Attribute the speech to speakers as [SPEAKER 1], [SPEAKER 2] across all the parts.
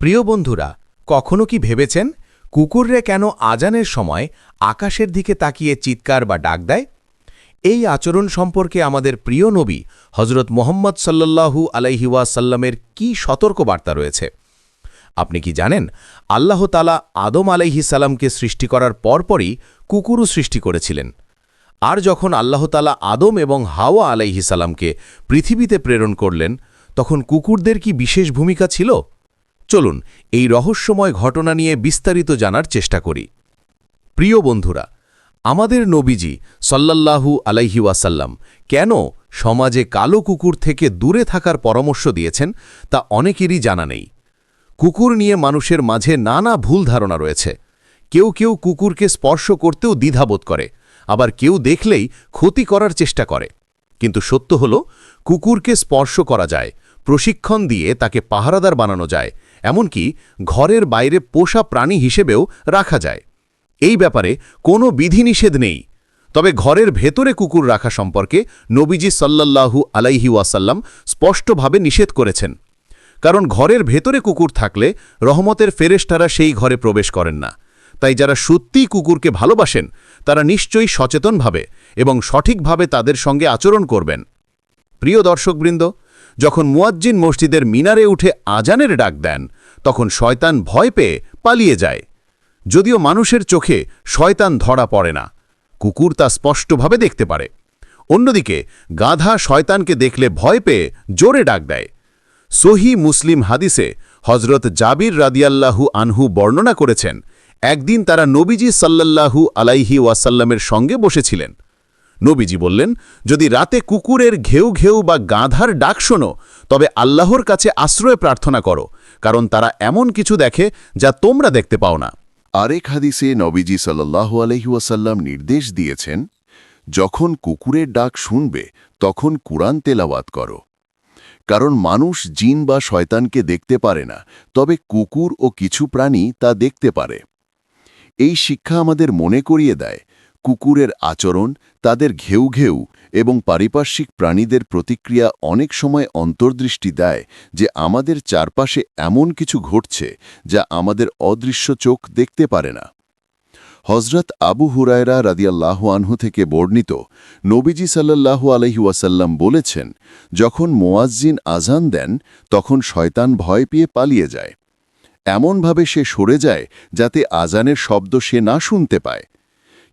[SPEAKER 1] প্রিয় বন্ধুরা, কখনো কি ভেবেছেন কুকুররে কেন আজানের সময় আকাশের দিকে তাকিয়ে চিৎকার বা ডাক দেয়? এই আচরণ সম্পর্কে আমাদের প্রিয় নবী হজরত মোহাম্মদ সাল্লাল্লাহু আলাইহিওয়াসাল্লামের কি সতর্কবার্তা রয়েছে? আপনি কি জানেন আল্লাহ তালা আদম আলাইহি সালামকে সৃষ্টি করার পরপরই কুকুরও সৃষ্টি করেছিলেন। আর যখন আল্লাহ তালা আদম এবং হাওয়া আলাইহি সালামকে পৃথিবীতে প্রেরণ করলেন, তখন কুকুরদের কি বিশেষ ভূমিকা ছিল? চলুন এই রহস্যময় ঘটনা নিয়ে বিস্তারিত জানার চেষ্টা করি। প্রিয় বন্ধুরা, আমাদের নবীজি সল্লাল্লাহু আলাইহি ওয়াসাল্লাম কেন সমাজে কালো কুকুর থেকে দূরে থাকার পরামর্শ দিয়েছেন তা অনেকেরই জানা নেই। কুকুর নিয়ে মানুষের মাঝে নানা ভুল ধারণা রয়েছে। কেউ কেউ কুকুরকে স্পর্শ করতেও দ্বিধাবোধ করে, আবার কেউ দেখলেই ক্ষতি করার চেষ্টা করে। কিন্তু সত্য হল, কুকুরকে স্পর্শ করা যায়, প্রশিক্ষণ দিয়ে তাকে পাহারাদার বানানো যায় এমনকি ঘরের বাইরে পোষা প্রাণী হিসেবেও রাখা যায়। এই ব্যাপারে কোনো বিধিনিষেধ নেই। তবে ঘরের ভেতরে কুকুর রাখা সম্পর্কে নবীজি সাল্লাল্লাহু আলাইহি ওয়াসাল্লাম স্পষ্টভাবে নিষেধ করেছেন। কারণ ঘরের ভেতরে কুকুর থাকলে রহমতের ফেরেশতারা সেই ঘরে প্রবেশ করেন না। তাই যারা সত্যিই কুকুরকে ভালোবাসেন, তারা নিশ্চয়ই সচেতনভাবে এবং সঠিকভাবে তাদের সঙ্গে আচরণ করবেন। প্রিয় দর্শকবৃন্দ যখন মুয়াজ্জিন মসজিদের মিনারে উঠে আজানের ডাক দেন, তখন শয়তান ভয় পেয়ে পালিয়ে যায়। যদিও মানুষের চোখে শয়তান ধরা পড়ে না, কুকুর তা স্পষ্টভাবে দেখতে পারে। অন্যদিকে, গাধা শয়তানকে দেখলে ভয় পেয়ে জোরে ডাক দেয়। সহি মুসলিম হাদিসে হজরত জাবির রাদিয়াল্লাহু আনহু বর্ণনা করেছেন, একদিন তারা নবীজি সাল্লাল্লাহু আলাইহি ওয়াসাল্লামের সঙ্গে বসেছিলেন। নবীজি বললেন, যদি রাতে কুকুরের ঘেউ ঘেউ বা গাঁধার ডাক শোনো, তবে আল্লাহর কাছে আশ্রয় প্রার্থনা করো, কারণ তারা এমন কিছু দেখে যা তোমরা দেখতে পাও না।
[SPEAKER 2] আরেক হাদিসে নবীজি সাল্লাহ আলহিউসাল্লাম নির্দেশ দিয়েছেন, যখন কুকুরের ডাক শুনবে, তখন কুরআন তেলাওয়াত করো। কারণ মানুষ জিন বা শয়তানকে দেখতে পারে না, তবে কুকুর ও কিছু প্রাণী তা দেখতে পারে। এই শিক্ষা আমাদের মনে করিয়ে দেয় কুকুরের আচরণ, তাদের ঘেউ ঘেউ এবং পারিপার্শ্বিক প্রাণীদের প্রতিক্রিয়া অনেক সময় অন্তর্দৃষ্টি দেয় যে আমাদের চারপাশে এমন কিছু ঘটছে যা আমাদের অদৃশ্য চোখ দেখতে পারে না। হজরত আবু হুরায়রা রাদিয়াল্লাহ আনহু থেকে বর্ণিত নবীজি সাল্লাল্লাহু আলহিউসাল্লাম বলেছেন, যখন মোয়াজ্জিন আজান দেন, তখন শয়তান ভয় পেয়ে পালিয়ে যায়। এমনভাবে সে সরে যায় যাতে আজানের শব্দ সে না শুনতে পায়।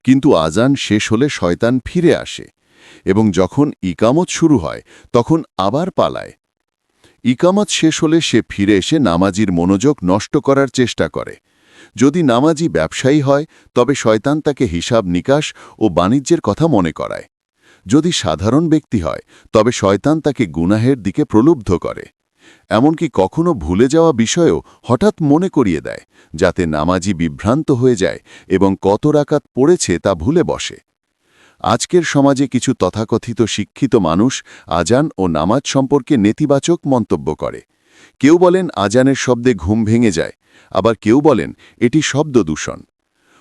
[SPEAKER 2] কিন্তু আজান শেষ হলে শয়তান ফিরে আসে এবং যখন ইকামত শুরু হয়, তখন আবার পালায়। ইকামত শেষ হলে সে ফিরে এসে নামাজির মনোযোগ নষ্ট করার চেষ্টা করে। যদি নামাজি ব্যবসায়ী হয়, তবে শয়তান তাকে হিসাব নিকাশ ও বাণিজ্যের কথা মনে করায়। যদি সাধারণ ব্যক্তি হয়, তবে শয়তান তাকে গুনাহের দিকে প্রলুব্ধ করে। এমনকি কখনো ভুলে যাওয়া বিষয়েও হঠাৎ মনে করিয়ে দেয়, যাতে নামাজি বিভ্রান্ত হয়ে যায় এবং কত রাকাত পড়েছে তা ভুলে বসে। আজকের সমাজে কিছু তথাকথিত শিক্ষিত মানুষ আজান ও নামাজ সম্পর্কে নেতিবাচক মন্তব্য করে। কেউ বলেন আজানের শব্দে ঘুম ভেঙে যায়, আবার কেউ বলেন এটি শব্দ দূষণ।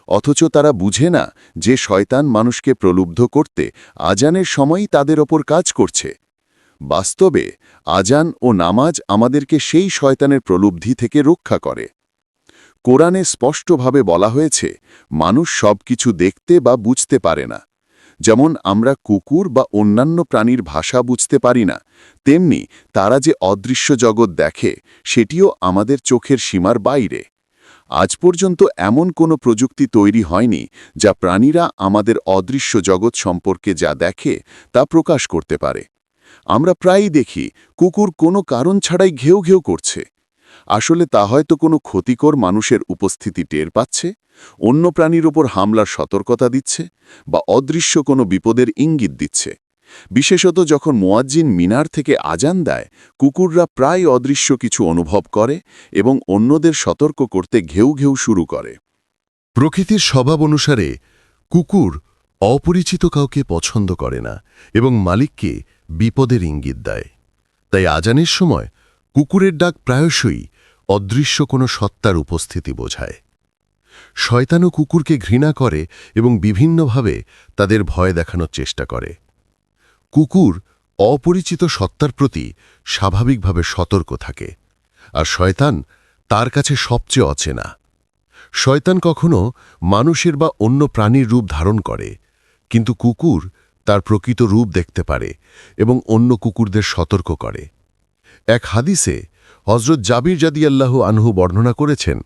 [SPEAKER 2] অথচ তারা বুঝে না যে শয়তান মানুষকে প্রলুব্ধ করতে আজানের সময়ই তাদের ওপর কাজ করছে। বাস্তবে আজান ও নামাজ আমাদেরকে সেই শয়তানের প্রলুব্ধি থেকে রক্ষা করে। কোরআনে স্পষ্টভাবে বলা হয়েছে, মানুষ সব কিছু দেখতে বা বুঝতে পারে না। যেমন আমরা কুকুর বা অন্যান্য প্রাণীর ভাষা বুঝতে পারি না, তেমনি তারা যে অদৃশ্য জগৎ দেখে, সেটিও আমাদের চোখের সীমার বাইরে। আজ পর্যন্ত এমন কোনো প্রযুক্তি তৈরি হয়নি, যা প্রাণীরা আমাদের অদৃশ্য জগৎ সম্পর্কে যা দেখে, তা প্রকাশ করতে পারে। আমরা প্রায়ই দেখি কুকুর কোনো কারণ ছাড়াই ঘেউ ঘেউ করছে। আসলে তা হয়তো কোনো ক্ষতিকর মানুষের উপস্থিতি টের পাচ্ছে, অন্য প্রাণীর ওপর হামলার সতর্কতা দিচ্ছে, বা অদৃশ্য কোনো বিপদের ইঙ্গিত দিচ্ছে। বিশেষত যখন মোয়াজ্জিন মিনার থেকে আজান দেয়, কুকুররা প্রায় অদৃশ্য কিছু অনুভব করে এবং অন্যদের সতর্ক করতে ঘেউ ঘেউ শুরু করে।
[SPEAKER 3] প্রকৃতির স্বভাব অনুসারে কুকুর অপরিচিত কাউকে পছন্দ করে না এবং মালিককে বিপদের ইঙ্গিত দেয়। তাই আজানের সময় কুকুরের ডাক প্রায়শই অদৃশ্য কোনো সত্তার উপস্থিতি বোঝায়। শয়তানও কুকুরকে ঘৃণা করে এবং বিভিন্নভাবে তাদের ভয় দেখানোর চেষ্টা করে। কুকুর অপরিচিত সত্তার প্রতি স্বাভাবিকভাবে সতর্ক থাকে, আর শয়তান তার কাছে সবচেয়ে অচেনা। শয়তান কখনো মানুষের বা অন্য প্রাণীর রূপ ধারণ করে, কিন্তু কুকুর তার প্রকৃত রূপ দেখতে পারে এবং অন্য কুকুরদের সতর্ক করে। এক হাদিসে হজরত জাবির জাদি আল্লাহ আনহু বর্ণনা করেছেন,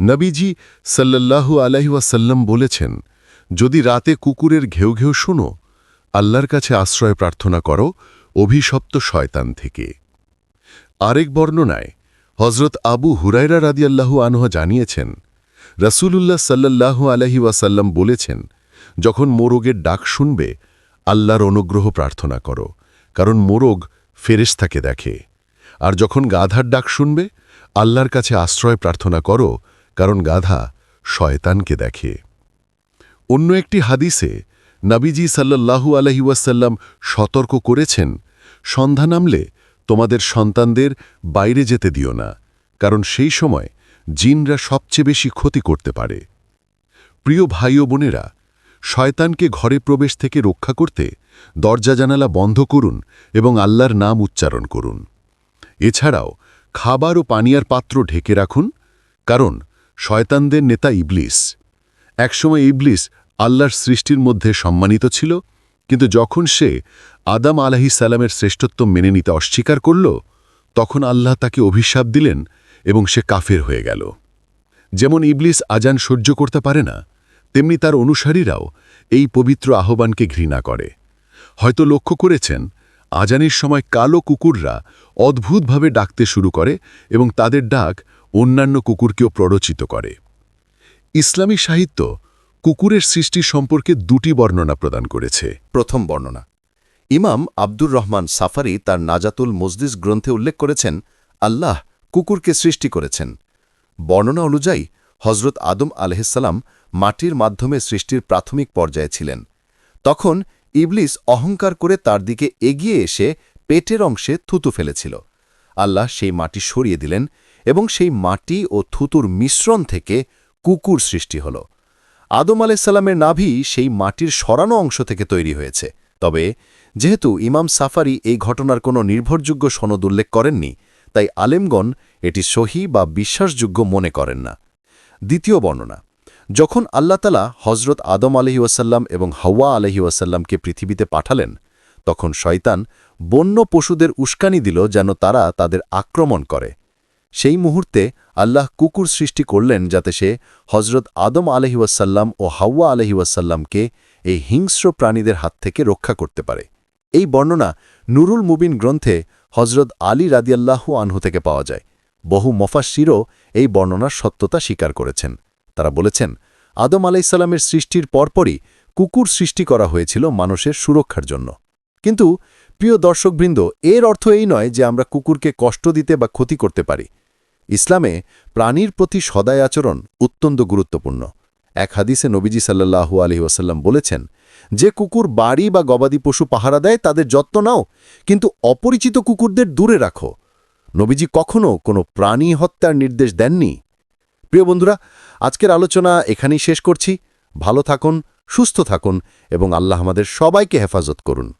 [SPEAKER 3] নবীজি সাল্লাল্লাহু আলাইহাসাল্লাম বলেছেন, যদি রাতে কুকুরের ঘেউ ঘেউ শোনো, আল্লাহর কাছে আশ্রয় প্রার্থনা করো, অভিশপ্ত শয়তান থেকে। আরেক বর্ণনায় হজরত আবু হুরাইরা রাদিয়াল্লাহু আনহা জানিয়েছেন, রসুলুল্লাহ সাল্লাল্লাহু আলহি ওয়াসাল্লাম বলেছেন, যখন মোরগের ডাক শুনবে আল্লাহর অনুগ্রহ প্রার্থনা করো, কারণ মোরগ ফেরেশতাকে দেখে। আর যখন গাধার ডাক শুনবে, আল্লাহর কাছে আশ্রয় প্রার্থনা করো, কারণ গাধা শয়তানকে দেখে। অন্য একটি হাদিসে নাবিজি সাল্লাল্লাহু আলহি ওয়াসাল্লাম সতর্ক করেছেন, সন্ধ্যা নামলে তোমাদের সন্তানদের বাইরে যেতে দিও না, কারণ সেই সময় জিনরা সবচেয়ে বেশি ক্ষতি করতে পারে। প্রিয় ভাই ও বোনেরা শয়তানকে ঘরে প্রবেশ থেকে রক্ষা করতে দরজা জানালা বন্ধ করুন এবং আল্লাহর নাম উচ্চারণ করুন। এছাড়াও খাবার ও পানীয়ার পাত্র ঢেকে রাখুন, কারণ শয়তানদের নেতা ইবলিস। একসময় ইবলিস আল্লাহর সৃষ্টির মধ্যে সম্মানিত ছিল, কিন্তু যখন সে আদাম আলাহি সালামের শ্রেষ্ঠত্ব মেনে নিতে অস্বীকার করল, তখন আল্লাহ তাকে অভিশাপ দিলেন এবং সে কাফের হয়ে গেল। যেমন ইবলিস আজান সহ্য করতে পারে না তেমনি তার অনুসারীরাও এই পবিত্র আহ্বানকে ঘৃণা করে। হয়তো লক্ষ্য করেছেন, আজানের সময় কালো কুকুররা অদ্ভুতভাবে ডাকতে শুরু করে এবং তাদের ডাক অন্যান্য কুকুরকেও প্ররোচিত করে। ইসলামী সাহিত্য কুকুরের সৃষ্টি সম্পর্কে দুটি বর্ণনা প্রদান করেছে।
[SPEAKER 2] প্রথম বর্ণনা, ইমাম আব্দুর রহমান সাফারি তার নাজাতুল মজদিস গ্রন্থে উল্লেখ করেছেন, আল্লাহ কুকুরকে সৃষ্টি করেছেন। বর্ণনা অনুযায়ী হজরত আদম আলহিসাল্লাম মাটির মাধ্যমে সৃষ্টির প্রাথমিক পর্যায়ে ছিলেন। তখন ইবলিস অহংকার করে তার দিকে এগিয়ে এসে পেটের অংশে থুতু ফেলেছিল। আল্লাহ সেই মাটি সরিয়ে দিলেন এবং সেই মাটি ও থুতুর মিশ্রণ থেকে কুকুর সৃষ্টি হল। আদম আলাইসাল্লামের নাভি সেই মাটির সরানো অংশ থেকে তৈরি হয়েছে। তবে যেহেতু ইমাম সাফারি এই ঘটনার কোনো নির্ভরযোগ্য সনদ উল্লেখ করেননি, তাই আলেমগণ এটি সহি বা বিশ্বাসযোগ্য মনে করেন না। দ্বিতীয় বর্ণনা, যখন আল্লাহতালা হজরত আদম আলহি ওয়াসাল্লাম এবং হাওয়া আলহি ওয়াসাল্লামকে পৃথিবীতে পাঠালেন, তখন শয়তান বন্য পশুদের উস্কানি দিল যেন তারা তাদের আক্রমণ করে। সেই মুহূর্তে আল্লাহ কুকুর সৃষ্টি করলেন যাতে সে হজরত আদম আলহিউসাল্লাম ও হাওয়া আলহিউসাল্লামকে এই হিংস্র প্রাণীদের হাত থেকে রক্ষা করতে পারে। এই বর্ণনা নুরুল মুবিন গ্রন্থে হজরত আলী রাদিয়াল্লাহু আনহু থেকে পাওয়া যায়। বহু মফাশিরও এই বর্ণনার সত্যতা স্বীকার করেছেন। তারা বলেছেন, আদম আলাইসাল্লামের সৃষ্টির পরপরই কুকুর সৃষ্টি করা হয়েছিল মানুষের সুরক্ষার জন্য। কিন্তু, প্রিয় দর্শকবৃন্দ, এর অর্থ এই নয় যে আমরা কুকুরকে কষ্ট দিতে বা ক্ষতি করতে পারি। ইসলামে প্রাণীর প্রতি সদায় আচরণ অত্যন্ত গুরুত্বপূর্ণ। এক হাদিসে নবীজি সাল্লাহু ওয়াসাল্লাম বলেছেন, যে কুকুর বাড়ি বা গবাদি পশু পাহারা দেয়, তাদের যত্ন নাও, কিন্তু অপরিচিত কুকুরদের দূরে রাখো। নবীজি কখনও কোনো প্রাণী হত্যার নির্দেশ দেননি। প্রিয় বন্ধুরা, আজকের আলোচনা এখানেই শেষ করছি। ভালো থাকুন, সুস্থ থাকুন এবং আল্লাহ আমাদের সবাইকে হেফাজত করুন।